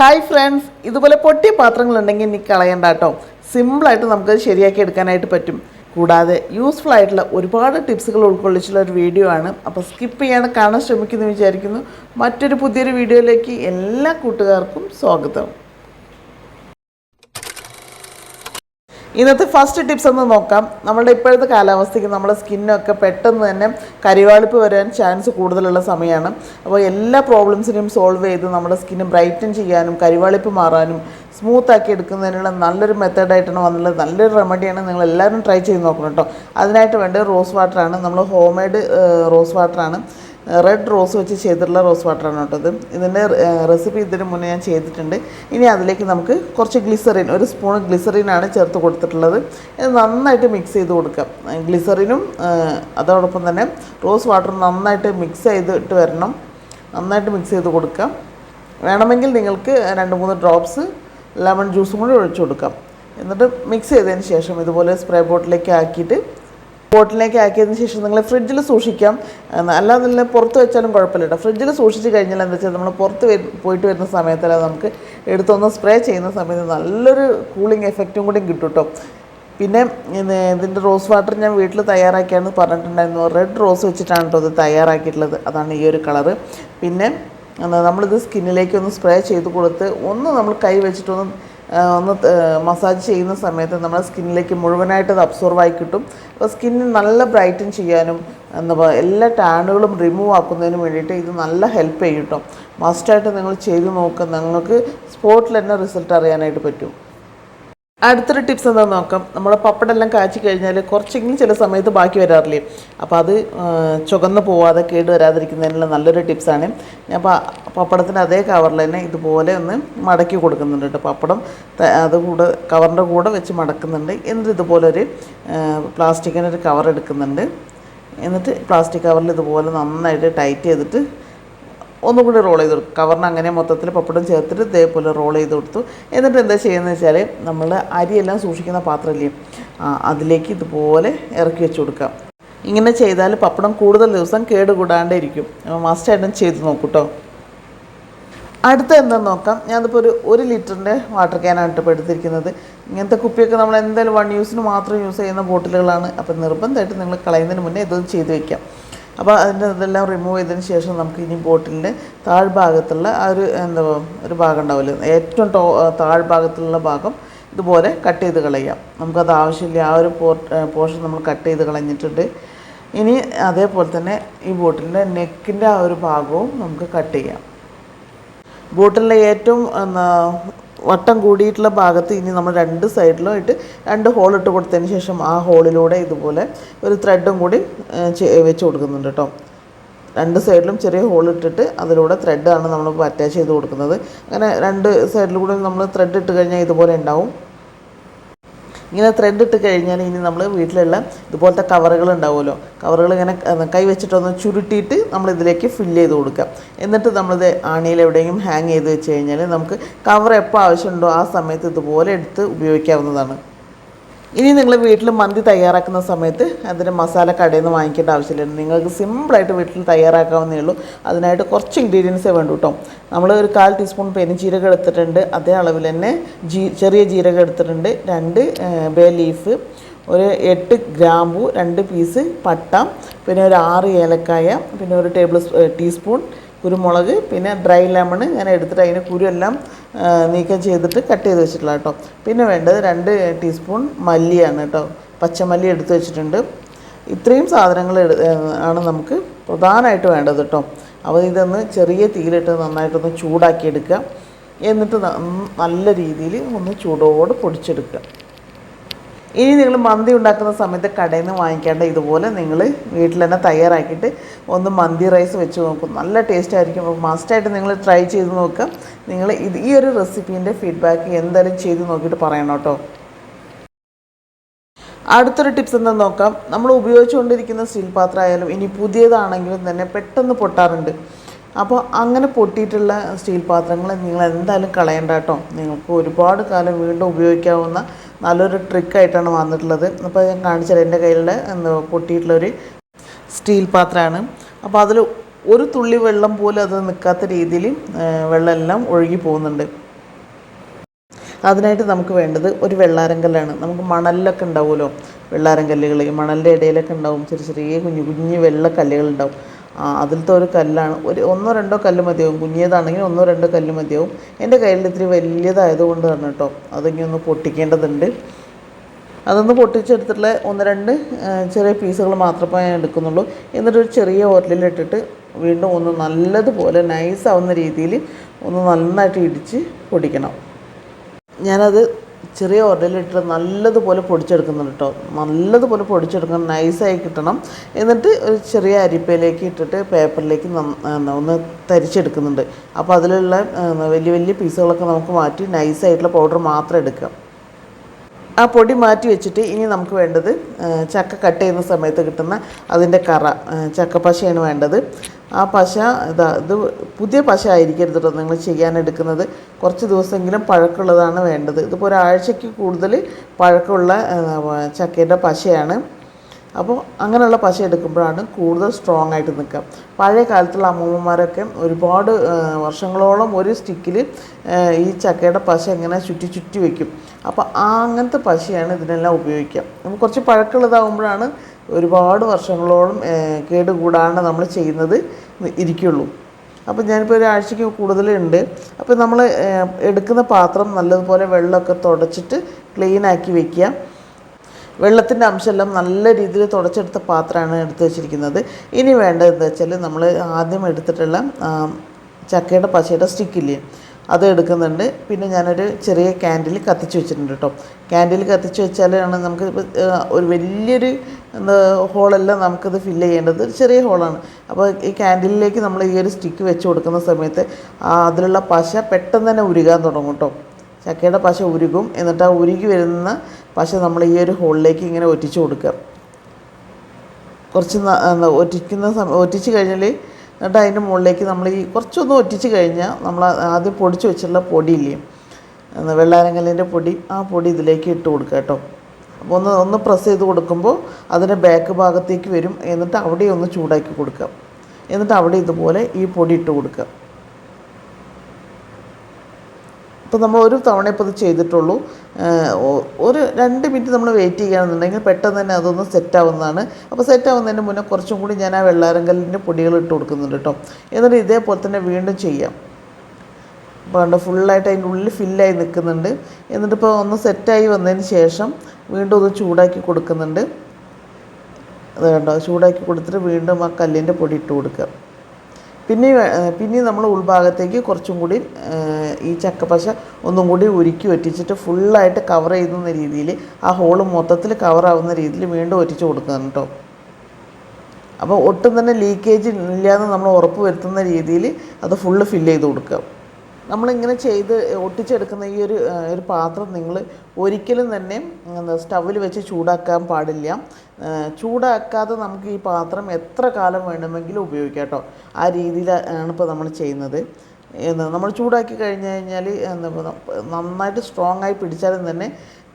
Hi friends ഇതുപോലെ പൊട്ടിയ പാത്രങ്ങളുണ്ടെങ്കിൽ ഇനി കളയണ്ട കേട്ടോ. സിമ്പിളായിട്ട് നമുക്കത് ശരിയാക്കി എടുക്കാനായിട്ട് പറ്റും. കൂടാതെ യൂസ്ഫുൾ ആയിട്ടുള്ള ഒരുപാട് ടിപ്സുകൾ ഉൾക്കൊള്ളിച്ചുള്ള ഒരു വീഡിയോ ആണ്. അപ്പോൾ സ്കിപ്പ് ചെയ്യാതെ കാണാൻ ശ്രമിക്കുന്നു വിചാരിക്കുന്നു. മറ്റൊരു പുതിയൊരു വീഡിയോയിലേക്ക് എല്ലാ കൂട്ടുകാർക്കും സ്വാഗതം. ഇന്നത്തെ ഫസ്റ്റ് ടിപ്സ് ഒന്ന് നോക്കാം. നമ്മളുടെ ഇപ്പോഴത്തെ കാലാവസ്ഥയ്ക്ക് നമ്മുടെ സ്കിന്നൊക്കെ പെട്ടെന്ന് തന്നെ കരിവാളിപ്പ് വരാൻ ചാൻസ് കൂടുതലുള്ള സമയമാണ്. അപ്പോൾ എല്ലാ പ്രോബ്ലംസിനെയും സോൾവ് ചെയ്ത് നമ്മുടെ സ്കിന്ന് ബ്രൈറ്റൻ ചെയ്യാനും കരിവാളിപ്പ് മാറാനും സ്മൂത്ത് ആക്കി എടുക്കുന്നതിനുള്ള നല്ലൊരു മെത്തേഡായിട്ടാണ് വന്നുള്ളത് നല്ലൊരു റെമഡിയാണ് നിങ്ങൾ എല്ലാവരും ട്രൈ ചെയ്ത് നോക്കണം കേട്ടോ. അതിനായിട്ട് വേണ്ടത് റോസ് വാട്ടറാണ് നമ്മൾ ഹോം മെയ്ഡ് റോസ് വാട്ടറാണ് റെഡ് റോസ് വെച്ച് ചെയ്തിട്ടുള്ള റോസ് വാട്ടറാണ് കേട്ടോ ഇത്. ഇതിന്റെ റെസിപ്പി ഇതിന് മുന്നേ ഞാൻ ചെയ്തിട്ടുണ്ട്. ഇനി അതിലേക്ക് നമുക്ക് കുറച്ച് ഗ്ലിസറിൻ ഒരു സ്പൂൺ ഗ്ലിസറിനാണ് ചേർത്ത് കൊടുത്തിട്ടുള്ളത്. ഇത് നന്നായിട്ട് മിക്സ് ചെയ്ത് കൊടുക്കാം. ഗ്ലിസറിനും അതോടൊപ്പം തന്നെ റോസ് വാട്ടറും നന്നായിട്ട് മിക്സ് ചെയ്തിട്ട് വരണം. നന്നായിട്ട് മിക്സ് ചെയ്ത് കൊടുക്കാം. വേണമെങ്കിൽ നിങ്ങൾക്ക് രണ്ട് മൂന്ന് ഡ്രോപ്സ് ലെമൺ ജ്യൂസും കൂടി ഒഴിച്ചു കൊടുക്കാം. എന്നിട്ട് മിക്സ് ചെയ്തതിന് ശേഷം ഇതുപോലെ സ്പ്രേ ബോട്ടിലേക്ക് ആക്കിയിട്ട് ബോട്ടിലേക്ക് ആക്കിയതിന് ശേഷം നിങ്ങൾ ഫ്രിഡ്ജിൽ സൂക്ഷിക്കാം. അല്ലാതെ തന്നെ പുറത്ത് വെച്ചാലും കുഴപ്പമില്ല കേട്ടോ ഫ്രിഡ്ജിൽ സൂക്ഷിച്ച് കഴിഞ്ഞാൽ എന്താ വെച്ചാൽ നമ്മൾ പുറത്ത് പോയിട്ട് വരുന്ന സമയത്തല്ല നമുക്ക് എടുത്തൊന്ന് സ്പ്രേ ചെയ്യുന്ന സമയത്ത് നല്ലൊരു കൂളിംഗ് എഫക്റ്റും കൂടി കിട്ടും കേട്ടോ പിന്നെ ഇത് ഇതിന്റെ റോസ് വാട്ടർ ഞാൻ വീട്ടിൽ തയ്യാറാക്കിയാണ് പറഞ്ഞിട്ടുണ്ടായിരുന്നു. റെഡ് റോസ് വെച്ചിട്ടാണ് കേട്ടോ ഇത് തയ്യാറാക്കിയിട്ടുള്ളത്. അതാണ് ഈ ഒരു കളറ് പിന്നെ നമ്മളിത് സ്കിന്നിലേക്ക് ഒന്ന് സ്പ്രേ ചെയ്ത് കൊടുത്ത് ഒന്ന് നമ്മൾ കൈ വെച്ചിട്ടൊന്ന് ഒന്ന് മസാജ് ചെയ്യുന്ന സമയത്ത് നമ്മുടെ സ്കിന്നിലേക്ക് മുഴുവനായിട്ട് അത് അബ്സോർവ് ആയി കിട്ടും. അപ്പോൾ സ്കിന്നിന് നല്ല ബ്രൈറ്റൻ ചെയ്യാനും എന്താ എല്ലാ ടാനുകളും റിമൂവ് ആക്കുന്നതിനും വേണ്ടിയിട്ട് ഇത് നല്ല ഹെൽപ്പ് ചെയ്യും കേട്ടോ മസ്റ്റായിട്ട് നിങ്ങൾ ചെയ്ത് നോക്കുക നിങ്ങൾക്ക് സ്പോട്ടിൽ തന്നെ റിസൾട്ട് അറിയാനായിട്ട് പറ്റും. അടുത്തൊരു ടിപ്സ് എന്താണെന്ന് നോക്കാം? നമ്മുടെ പപ്പടെല്ലാം കാച്ചി കഴിഞ്ഞാൽ കുറച്ചെങ്കിലും ചില സമയത്ത് ബാക്കി വരാറില്ലേ? അപ്പോൾ അത് ചുകന്ന് പോവാതെ കേട് വരാതിരിക്കുന്നതിനുള്ള നല്ലൊരു ടിപ്സാണ് ഞാൻ പപ്പടത്തിന്റെ അതേ കവറിൽ തന്നെ ഇതുപോലെ ഒന്ന് മടക്കി കൊടുക്കുന്നുണ്ട് കേട്ടോ പപ്പടം. അത് കൂടെ കവറിന്റെ കൂടെ വെച്ച് മടക്കുന്നുണ്ട്. എന്നിട്ട് ഇതുപോലെ ഒരു പ്ലാസ്റ്റിക്കിന്റെ ഒരു കവർ എടുക്കുന്നുണ്ട്. എന്നിട്ട് പ്ലാസ്റ്റിക് കവറിൽ ഇതുപോലെ നന്നായിട്ട് ടൈറ്റ് ചെയ്തിട്ട് ഒന്നും കൂടി റോൾ ചെയ്ത് കൊടുക്കും. കവറിന് അങ്ങനെ മൊത്തത്തിൽ പപ്പടം ചേർത്തിട്ട് ഇതേപോലെ റോൾ ചെയ്ത് കൊടുത്തു. എന്നിട്ട് എന്താ ചെയ്യുന്നത് വെച്ചാൽ നമ്മൾ അരിയെല്ലാം സൂക്ഷിക്കുന്ന പാത്രമില്ലേ അതിലേക്ക് ഇതുപോലെ ഇറക്കി വെച്ച് കൊടുക്കാം ഇങ്ങനെ ചെയ്താൽ പപ്പടം കൂടുതൽ ദിവസം കേടുകൂടാണ്ടേ ഇരിക്കും മസ്റ്റായിട്ടും ചെയ്ത് നോക്കൂ കേട്ടോ അടുത്ത എന്താണെന്ന് നോക്കാം. ഞാനിപ്പോൾ ഒരു ഒരു ലിറ്ററിന്റെ വാട്ടർ ക്യാനാണ് ഇപ്പോൾ എടുത്തിരിക്കുന്നത്. ഇങ്ങനത്തെ കുപ്പിയൊക്കെ നമ്മൾ എന്തായാലും വൺ യൂസിന് മാത്രം യൂസ് ചെയ്യുന്ന ബോട്ടിലുകളാണ് അപ്പോൾ നിർബന്ധമായിട്ട് നിങ്ങൾ കളയുന്നതിന് മുന്നേ ഇതൊന്നും ചെയ്ത് വെക്കാം. അപ്പോൾ അതിന്റെ ഇതെല്ലാം റിമൂവ് ചെയ്തതിന് ശേഷം നമുക്ക് ഇനി ബോട്ടിലിന്റെ താഴ്ഭാഗത്തുള്ള ആ ഒരു എന്താ ഒരു ഭാഗം ഉണ്ടാവില്ല? ഏറ്റവും ടോ താഴ്ഭാഗത്തുള്ള ഭാഗം ഇതുപോലെ കട്ട് ചെയ്ത് കളയാം. നമുക്കത് ആവശ്യമില്ല. ആ ഒരു പോർഷൻ നമ്മൾ കട്ട് ചെയ്ത് കളഞ്ഞിട്ടുണ്ട്. ഇനി അതേപോലെ തന്നെ ഈ ബോട്ടിലിന്റെ നെക്കിന്റെ ആ ഒരു ഭാഗവും നമുക്ക് കട്ട് ചെയ്യാം. ബോട്ടിലെ ഏറ്റവും വട്ടം കൂടിയിട്ടുള്ള ഭാഗത്ത് ഇനി നമ്മൾ രണ്ട് സൈഡിലും ഇട്ട് രണ്ട് ഹോൾ ഇട്ട് കൊടുത്തതിന് ശേഷം ആ ഹോളിലൂടെ ഇതുപോലെ ഒരു ത്രെഡും കൂടി വെച്ച് കൊടുക്കുന്നുണ്ട് കേട്ടോ. രണ്ട് സൈഡിലും ചെറിയ ഹോൾ ഇട്ടിട്ട് അതിലൂടെ ത്രെഡാണ് നമ്മൾ അറ്റാച്ച് ചെയ്ത് കൊടുക്കുന്നത്. അങ്ങനെ രണ്ട് സൈഡിലൂടെ നമ്മൾ ത്രെഡ് ഇട്ട് കഴിഞ്ഞാൽ ഇതുപോലെ ഉണ്ടാവും. ഇങ്ങനെ ത്രെഡ് ഇട്ട് കഴിഞ്ഞാൽ ഇനി നമ്മൾ വീട്ടിലുള്ള ഇതുപോലത്തെ കവറുകൾ ഉണ്ടാവുമല്ലോ. കവറുകൾ ഇങ്ങനെ കൈവച്ചിട്ടൊന്ന് ചുരുട്ടിയിട്ട് നമ്മൾ ഇതിലേക്ക് ഫില്ല് ചെയ്ത് കൊടുക്കുക. എന്നിട്ട് നമ്മളിത് ആണിയിൽ എവിടെയെങ്കിലും ഹാങ് ചെയ്ത് വെച്ച് കഴിഞ്ഞാൽ നമുക്ക് കവർ എപ്പോൾ ആവശ്യമുണ്ടോ ആ സമയത്ത് ഇതുപോലെ എടുത്ത് ഉപയോഗിക്കാവുന്നതാണ്. ഇനി നിങ്ങൾ വീട്ടിൽ മന്തി തയ്യാറാക്കുന്ന സമയത്ത് അതിന്റെ മസാല കടയിൽ നിന്ന് വാങ്ങിക്കേണ്ട ആവശ്യമില്ല. നിങ്ങൾക്ക് സിമ്പിളായിട്ട് വീട്ടിൽ തയ്യാറാക്കാവുന്നേ ഉള്ളൂ. അതിനായിട്ട് കുറച്ച് ഇൻഗ്രീഡിയൻസേ വേണ്ടൂ കേട്ടോ നമ്മൾ ഒരു കാൽ ടീസ്പൂൺ പെരുംജീരകം എടുത്തിട്ടുണ്ട്. അതേ അളവിൽ തന്നെ ജീ ചെറിയ ജീരകം എടുത്തിട്ടുണ്ട്. രണ്ട് ബേ ലീഫ് ഒരു എട്ട് ഗ്രാമ്പു രണ്ട് പീസ് പട്ട പിന്നെ ഒരു ആറ് ഏലക്കായ പിന്നെ ഒരു ടേബിൾ ടീസ്പൂൺ കുരുമുളക് പിന്നെ ഡ്രൈ ലെമൺ ഞാൻ എടുത്തിട്ട് അതിന് കുരുവെല്ലാം നീക്കം ചെയ്തിട്ട് കട്ട് ചെയ്ത് വെച്ചിട്ടുള്ള കേട്ടോ. പിന്നെ വേണ്ടത് രണ്ട് ടീസ്പൂൺ മല്ലിയാണ് കേട്ടോ. പച്ചമല്ലി എടുത്ത് വെച്ചിട്ടുണ്ട്. ഇത്രയും സാധനങ്ങൾ ആണ് നമുക്ക് പ്രധാനമായിട്ട് വേണ്ടത് കേട്ടോ. അപ്പോൾ ഇതൊന്ന് ചെറിയ തീയിലിട്ട് നന്നായിട്ടൊന്ന് ചൂടാക്കിയെടുക്കുക. എന്നിട്ട് നല്ല രീതിയിൽ ഒന്ന് ചൂടോടെ പൊടിച്ചെടുക്കുക. ഇനി നിങ്ങൾ മന്തി ഉണ്ടാക്കുന്ന സമയത്ത് കടയിൽ നിന്ന് വാങ്ങിക്കേണ്ട ഇതുപോലെ നിങ്ങൾ വീട്ടിൽ തന്നെ തയ്യാറാക്കിയിട്ട് ഒന്ന് മന്തി റൈസ് വെച്ച് നോക്കും. നല്ല ടേസ്റ്റ് ആയിരിക്കും. അപ്പോൾ മസ്റ്റായിട്ട് നിങ്ങൾ ട്രൈ ചെയ്ത് നോക്കുക. നിങ്ങൾ ഇത് ഈ ഒരു റെസിപ്പീന്റെ ഫീഡ്ബാക്ക് എന്തായാലും ചെയ്ത് നോക്കിയിട്ട് പറയണം കേട്ടോ. അടുത്തൊരു ടിപ്സ് എന്താ നോക്കാം. നമ്മൾ ഉപയോഗിച്ചുകൊണ്ടിരിക്കുന്ന സ്റ്റീൽ പാത്രം ആയാലും ഇനി പുതിയതാണെങ്കിലും തന്നെ പെട്ടെന്ന് പൊട്ടാറുണ്ട്. അപ്പോൾ അങ്ങനെ പൊട്ടിയിട്ടുള്ള സ്റ്റീൽ പാത്രങ്ങൾ നിങ്ങൾ എന്തായാലും കളയണ്ട കേട്ടോ. നിങ്ങൾക്ക് ഒരുപാട് കാലം വീണ്ടും ഉപയോഗിക്കാവുന്ന നല്ലൊരു ട്രിക്കായിട്ടാണ് വന്നിട്ടുള്ളത്. അപ്പോൾ ഞാൻ കാണിച്ചത് എന്റെ കയ്യിലുള്ള എന്താ പൊട്ടിയിട്ടുള്ളൊരു സ്റ്റീൽ പാത്രമാണ്. അപ്പോൾ അതിൽ ഒരു തുള്ളി വെള്ളം പോലും അത് നിൽക്കാത്ത രീതിയിൽ വെള്ളമെല്ലാം ഒഴുകി പോകുന്നുണ്ട്. അതിനായിട്ട് നമുക്ക് വേണ്ടത് ഒരു വെള്ളാരങ്കല്ലാണ്. നമുക്ക് മണലിലൊക്കെ ഉണ്ടാവുമല്ലോ. വെള്ളാരം കല്ലുകൾ മണലിന്റെ ഇടയിലൊക്കെ ഉണ്ടാവും. ചെറിയ ചെറിയ കുഞ്ഞു കുഞ്ഞു വെള്ള കല്ലുകൾ ഉണ്ടാവും. അതിലത്തെ ഒരു കല്ലാണ്. ഒരു ഒന്നോ രണ്ടോ കല്ല് മതിയാവും. കുഞ്ഞിയതാണെങ്കിൽ ഒന്നോ രണ്ടോ കല്ല് മതിയാവും. എന്റെ കയ്യിൽ ഇത്തിരി വലിയതായതുകൊണ്ട് തന്നെ കേട്ടോ അതിങ്ങനെ ഒന്ന് പൊട്ടിക്കേണ്ടതുണ്ട്. അതൊന്ന് പൊട്ടിച്ചെടുത്തിട്ടുള്ള ഒന്ന് രണ്ട് ചെറിയ പീസുകൾ മാത്രമേ ഞാൻ എടുക്കുന്നുള്ളൂ. എന്നിട്ട് ഒരു ചെറിയ ഉരലിലിട്ടിട്ട് വീണ്ടും ഒന്ന് നല്ലതുപോലെ നൈസ് ആവുന്ന രീതിയിൽ ഒന്ന് നന്നായിട്ട് ഇടിച്ച് പൊടിക്കണം. ഞാനത് ചെറിയ ഉരലിട്ട് നല്ലതുപോലെ പൊടിച്ചെടുക്കുന്നുണ്ട് കേട്ടോ നല്ലതുപോലെ പൊടിച്ചെടുക്കണം നൈസായി കിട്ടണം. എന്നിട്ട് ഒരു ചെറിയ അരിപ്പയിലേക്ക് ഇട്ടിട്ട് പേപ്പറിലേക്ക് ഒന്ന് തരിച്ചെടുക്കുന്നുണ്ട്. അപ്പോൾ അതിലുള്ള വലിയ വലിയ പീസുകളൊക്കെ നമുക്ക് മാറ്റി നൈസായിട്ടുള്ള പൗഡർ മാത്രം എടുക്കാം ആ പൊടി മാറ്റി വെച്ചിട്ട് ഇനി നമുക്ക് വേണ്ടത് ചക്ക കട്ട് ചെയ്യുന്ന സമയത്ത് കിട്ടുന്ന അതിന്റെ കറ ചക്കപ്പശയാണ് വേണ്ടത്. ആ പശ ഇതാ ഇത് പുതിയ പശ ആയിരിക്കരുത് കേട്ടോ നിങ്ങൾ ചെയ്യാനെടുക്കുന്നത്. കുറച്ച് ദിവസമെങ്കിലും പഴക്കമുള്ളതാണ് വേണ്ടത്. ഇതിപ്പോൾ ഒരാഴ്ചയ്ക്ക് കൂടുതൽ പഴക്കമുള്ള ചക്കേന്റെ പശയാണ്. അപ്പോൾ അങ്ങനെയുള്ള പശ എടുക്കുമ്പോഴാണ് കൂടുതൽ സ്ട്രോങ് ആയിട്ട് നിൽക്കുക. പഴയ കാലത്തുള്ള അമ്മൂമ്മമാരൊക്കെ ഒരുപാട് വർഷങ്ങളോളം ഒരു സ്റ്റിക്കിൽ ഈ ചക്കയുടെ പശ ഇങ്ങനെ ചുറ്റി ചുറ്റി വയ്ക്കും അപ്പോൾ ആ അങ്ങനത്തെ പശയാണ് ഇതിനെല്ലാം ഉപയോഗിക്കുക. കുറച്ച് പഴക്കമുള്ളതാകുമ്പോഴാണ് ഒരുപാട് വർഷങ്ങളോളം കേട് കേടുകൂടാണ്ട് നമ്മൾ ചെയ്യുന്നത് ഇരിക്കുള്ളൂ. അപ്പോൾ ഞാനിപ്പോൾ ഒരാഴ്ചയ്ക്ക് കൂടുതലുണ്ട്. അപ്പോൾ നമ്മൾ എടുക്കുന്ന പാത്രം നല്ലതുപോലെ വെള്ളമൊക്കെ തുടച്ചിട്ട് ക്ലീൻ ആക്കി വെക്കുക. വെള്ളത്തിന്റെ അംശമെല്ലാം നല്ല രീതിയിൽ തുടച്ചെടുത്ത പാത്രമാണ് എടുത്തു വെച്ചിരിക്കുന്നത്. ഇനി വേണ്ടതെന്ന് വെച്ചാൽ നമ്മൾ ആദ്യം എടുത്തിട്ടുള്ള ചക്കയുടെ പശയുടെ സ്റ്റിക്കില്ലേ അത് എടുക്കുന്നുണ്ട്. പിന്നെ ഞാനൊരു ചെറിയ ക്യാൻഡിൽ കത്തിച്ച് വെച്ചിട്ടുണ്ട് കേട്ടോ ക്യാൻഡിൽ കത്തിച്ച് വെച്ചാലാണ് നമുക്ക് ഒരു വലിയൊരു എന്താ ഹോളെല്ലാം നമുക്കത് ഫില്ല് ചെയ്യേണ്ടത്. ഒരു ചെറിയ ഹോളാണ് അപ്പോൾ ഈ ക്യാൻഡിലേക്ക് നമ്മൾ ഈ ഒരു സ്റ്റിക്ക് വെച്ച് കൊടുക്കുന്ന സമയത്ത് അതിലുള്ള പശ പെട്ടെന്ന് തന്നെ ഉരുകാൻ തുടങ്ങും കേട്ടോ ചക്കയുടെ പശ ഉരുകും. എന്നിട്ട് ആ ഉരുകി വരുന്ന പശ നമ്മൾ ഈ ഒരു ഹോളിലേക്ക് ഇങ്ങനെ ഒറ്റിച്ച് കൊടുക്കുക. കുറച്ച് ഒറ്റിക്കുന്ന സമയം ഒറ്റിച്ച് കഴിഞ്ഞാൽ എന്നിട്ട് അതിന്റെ മുകളിലേക്ക് നമ്മൾ ഈ കുറച്ചൊന്ന് ഒറ്റിച്ച് കഴിഞ്ഞാൽ നമ്മൾ ആദ്യം പൊടിച്ച് വെച്ചിട്ടുള്ള പൊടിയില്ലേ? എന്താ വെള്ളാരങ്കല്ലിന്റെ പൊടി ആ പൊടി ഇതിലേക്ക് ഇട്ട് കൊടുക്കുക കേട്ടോ. അപ്പോൾ ഒന്ന് ഒന്ന് പ്രസ് ചെയ്ത് കൊടുക്കുമ്പോൾ അതിന്റെ ബാക്ക് ഭാഗത്തേക്ക് വരും. എന്നിട്ട് അവിടെ ഒന്ന് ചൂടാക്കി കൊടുക്കുക. എന്നിട്ട് അവിടെ ഇതുപോലെ ഈ പൊടി ഇട്ട് കൊടുക്കുക. ഇപ്പോൾ നമ്മൾ ഒരു തവണ ഇപ്പോൾ ഇത് ചെയ്തിട്ടുള്ളൂ. ഒരു രണ്ട് മിനിറ്റ് നമ്മൾ വെയിറ്റ് ചെയ്യുകയാണെന്നുണ്ടെങ്കിൽ പെട്ടെന്ന് തന്നെ അതൊന്ന് സെറ്റ് ആവുന്നതാണ്. അപ്പോൾ സെറ്റ് ആവുന്നതിന് മുന്നേ കുറച്ചും കൂടി ഞാൻ ആ വെള്ളാരങ്കല്ലിന്റെ പൊടികൾ ഇട്ട് കൊടുക്കുന്നുണ്ട് കേട്ടോ. എന്നിട്ട് ഇതേപോലെ തന്നെ വീണ്ടും ചെയ്യാം. അപ്പോൾ കണ്ടോ ഫുള്ളായിട്ട് അതിന്റെ ഉള്ളിൽ ഫില്ലായി നിൽക്കുന്നുണ്ട്. എന്നിട്ടിപ്പോൾ ഒന്ന് സെറ്റായി വന്നതിന് ശേഷം വീണ്ടും ഒന്ന് ചൂടാക്കി കൊടുക്കുന്നുണ്ട്. അത് കണ്ടോ? ചൂടാക്കി കൊടുത്തിട്ട് വീണ്ടും ആ കല്ലിന്റെ പൊടി ഇട്ട് കൊടുക്കുക. പിന്നെ പിന്നെയും പിന്നെ നമ്മൾ ഉൾഭാഗത്തേക്ക് കുറച്ചും കൂടി ഈ ചക്കപ്പശ ഒന്നും കൂടി ഉരുക്കി ഒറ്റിച്ചിട്ട് ഫുള്ളായിട്ട് കവർ ചെയ്യുന്ന രീതിയിൽ ആ ഹോൾ മൊത്തത്തിൽ കവറാവുന്ന രീതിയിൽ വീണ്ടും ഒറ്റിച്ച് കൊടുക്കണം കേട്ടോ അപ്പോൾ ഒട്ടും തന്നെ ലീക്കേജ് ഇല്ലാന്ന് നമ്മൾ ഉറപ്പ് വരുത്തുന്ന രീതിയിൽ അത് ഫുള്ള് ഫില്ല് ചെയ്ത് കൊടുക്കുക. നമ്മളിങ്ങനെ ചെയ്ത് ഒട്ടിച്ചെടുക്കുന്ന ഈ ഒരു ഒരു പാത്രം നിങ്ങൾ ഒരിക്കലും തന്നെ സ്റ്റവിൽ വെച്ച് ചൂടാക്കാൻ പാടില്ല. ചൂടാക്കാതെ നമുക്ക് ഈ പാത്രം എത്ര കാലം വേണമെങ്കിലും ഉപയോഗിക്കാം കേട്ടോ. ആ രീതിയിലാണ് ഇപ്പോൾ നമ്മൾ ചെയ്യുന്നത്. നമ്മൾ ചൂടാക്കി കഴിഞ്ഞ് കഴിഞ്ഞാൽ നന്നായിട്ട് സ്ട്രോങ് ആയി പിടിച്ചാലും തന്നെ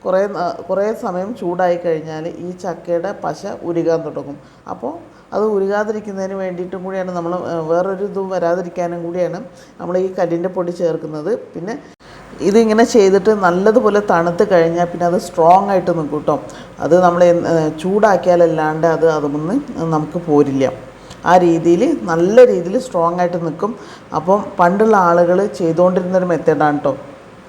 കുറേ കുറേ സമയം ചൂടായി കഴിഞ്ഞാൽ ഈ ചക്കയുടെ പശ ഉരുകാൻ തുടങ്ങും. അപ്പോൾ അത് ഉരുകാതിരിക്കുന്നതിന് വേണ്ടിയിട്ടും കൂടിയാണ് നമ്മൾ വേറൊരു ഇതും വരാതിരിക്കാനും കൂടിയാണ് നമ്മൾ ഈ കല്ലിന്റെ പൊടി ചേർക്കുന്നത്. പിന്നെ ഇതിങ്ങനെ ചെയ്തിട്ട് നല്ലതുപോലെ തണുത്ത് കഴിഞ്ഞാൽ പിന്നെ അത് സ്ട്രോങ് ആയിട്ട് നിൽക്കും കേട്ടോ. അത് നമ്മൾ ചൂടാക്കിയാലല്ലാണ്ട് അത് അതൊന്ന് നമുക്ക് പോരില്ല. ആ രീതിയിൽ നല്ല രീതിയിൽ സ്ട്രോങ് ആയിട്ട് നിൽക്കും. അപ്പം പണ്ടുള്ള ആളുകൾ ചെയ്തുകൊണ്ടിരുന്നൊരു മെത്തേഡാണ് കേട്ടോ.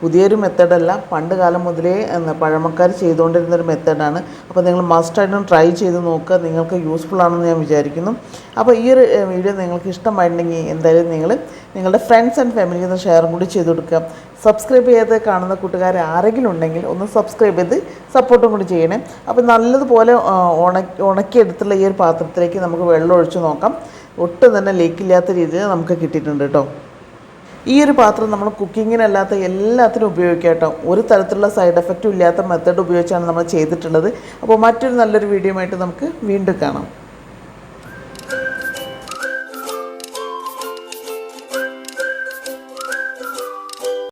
പുതിയൊരു മെത്തേഡല്ല പണ്ട് കാലം മുതലേ പഴമക്കാർ ചെയ്തുകൊണ്ടിരുന്നൊരു മെത്തേഡാണ് അപ്പോൾ നിങ്ങൾ മസ്റ്റായിട്ടും ട്രൈ ചെയ്ത് നോക്കുക നിങ്ങൾക്ക് യൂസ്ഫുൾ ആണെന്ന് ഞാൻ വിചാരിക്കുന്നു. അപ്പോൾ ഈ ഒരു വീഡിയോ നിങ്ങൾക്ക് ഇഷ്ടമായിട്ടുണ്ടെങ്കിൽ എന്തായാലും നിങ്ങൾ നിങ്ങളുടെ ഫ്രണ്ട്സ് ആൻഡ് ഫാമിലിക്ക് ഒന്ന് ഷെയറും കൂടി ചെയ്ത് കൊടുക്കുക. സബ്സ്ക്രൈബ് ചെയ്ത് കാണുന്ന കൂട്ടുകാർ ആരെങ്കിലും ഉണ്ടെങ്കിൽ ഒന്ന് സബ്സ്ക്രൈബ് ചെയ്ത് സപ്പോർട്ടും കൂടി ചെയ്യണേ. അപ്പോൾ നല്ലതുപോലെ ഉണക്കി ഉണക്കിയെടുത്തുള്ള ഈ ഒരു പാത്രത്തിലേക്ക് നമുക്ക് വെള്ളം ഒഴിച്ച് നോക്കാം. ഒട്ടും തന്നെ ലേക്കില്ലാത്ത രീതിയിൽ നമുക്ക് കിട്ടിയിട്ടുണ്ട് കേട്ടോ. ഈ ഒരു പാത്രം നമ്മൾ കുക്കിങ്ങിനല്ലാത്ത എല്ലാത്തിനും ഉപയോഗിക്കാം ഒരു തരത്തിലുള്ള സൈഡ് എഫക്റ്റും ഇല്ലാത്ത മെത്തേഡ് ഉപയോഗിച്ചാണ് നമ്മൾ ചെയ്തിട്ടുള്ളത്. അപ്പോൾ മറ്റൊരു നല്ലൊരു വീഡിയോ ആയിട്ട് നമുക്ക് വീണ്ടും കാണാം.